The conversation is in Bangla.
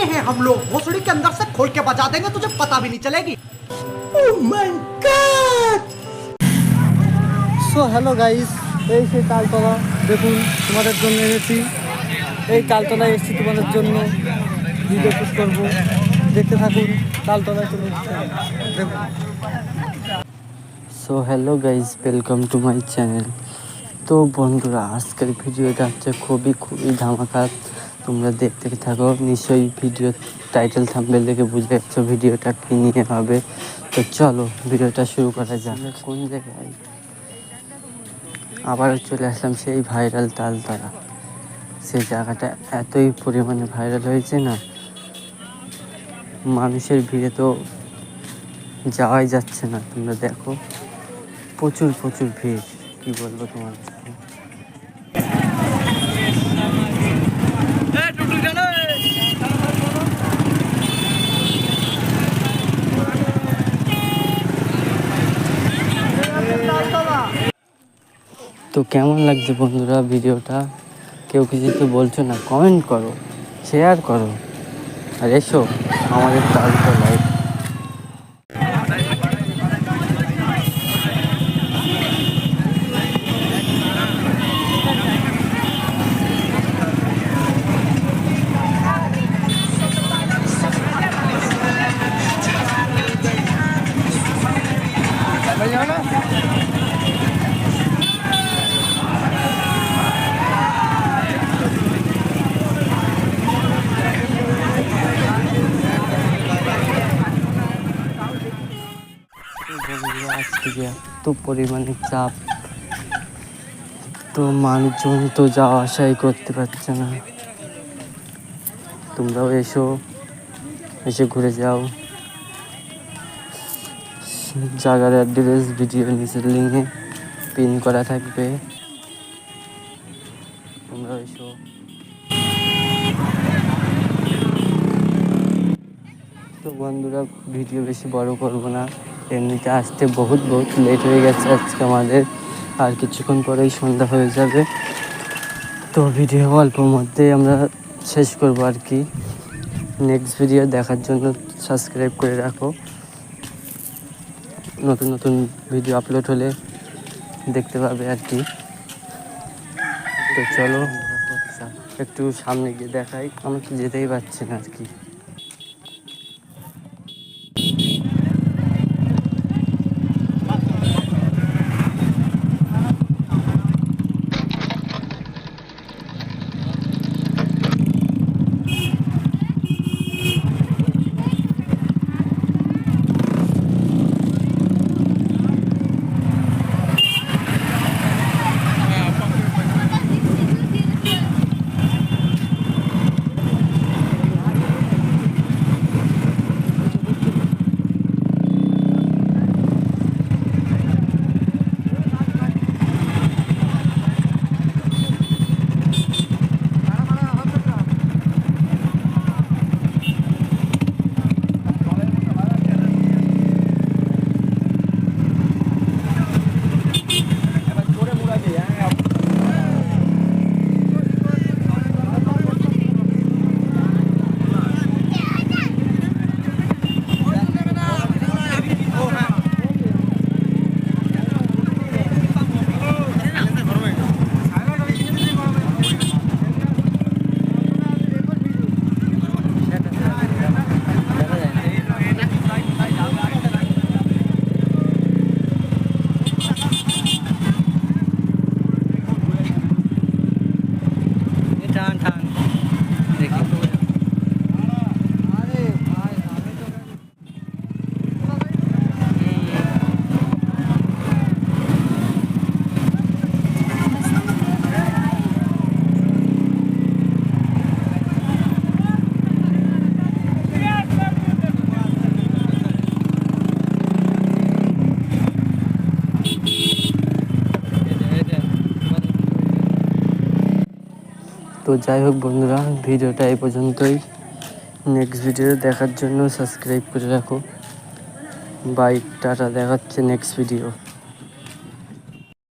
हैं हम लोग भोसड़ी के अंदर से खोल के बजा देंगे तुझे पता भी नहीं चलेगी সো হ্যালো গাইস এই সেই তালতলা দেখুন তোমাদের জন্য এনেছি এই তালতলায় এসেছি তোমাদের জন্য ভিডিও পোস্ট করবো দেখতে থাকুন তালতলায় চলে এসেছি দেখুন so hello guys welcome to my channel তো বন্ধুরা আজকের ভিডিওটা হচ্ছে খুবই খুবই ধামাকা তোমরা দেখতে থাকো। নিশ্চয়ই ভিডিও টাইটেল থাম্বেল দেখে বুঝে যাচ্ছ ভিডিওটা কী নিয়ে হবে। তো চলো ভিডিওটা শুরু করা যাক। কোন জায়গায়? আবারও চলে আসলাম সেই ভাইরাল তালতলা। সেই জায়গাটা এতই পরিমাণে ভাইরাল হয়েছে না মানুষের ভিড়ে তো যাওয়াই যাচ্ছে না। তোমরা দেখো প্রচুর প্রচুর ভিড়। কি বলব তোমাদেরকে তো কেমন লাগছে বন্ধুরা ভিডিওটা? কেউ কিছু তো বলছো না কমেন্ট করো শেয়ার করো। আর এসো আমাদের তালতলায় বন্ধুরা আজকে যে এত পরিমাণে চাপ। তো মানুষজন তো যাওয়া আসাই করতে পারছে না। তোমরাও এসো, এসে ঘুরে যাও। জায়গার অ্যাড্রেস ভিডিও নিচের লিঙ্কে পিন করা থাকবে। তোমরা এসো। তো বন্ধুরা ভিডিও বেশি বড় করব না। এমনিতে আসতে বহুত বহুত লেট হয়ে গেছে আজকে আমাদের। আর কিছুক্ষণ পরেই সন্ধ্যা হয়ে যাবে। তো ভিডিও অল্পর মধ্যেই আমরা শেষ করব আর কি। নেক্সট ভিডিও দেখার জন্য সাবস্ক্রাইব করে রাখো। নতুন নতুন ভিডিও আপলোড হলে দেখতে পাবে আর কি। তো চলো, একটু সামনে গিয়ে দেখাই। আমরা তো যেতেই পারছি না আর কি। তো যাই হোক বন্ধুরা, ভিডিওটা এই পর্যন্তই। নেক্সট ভিডিও দেখার জন্য সাবস্ক্রাইব করে রাখো। বাইক টাটা, দেখাচ্ছে নেক্সট ভিডিও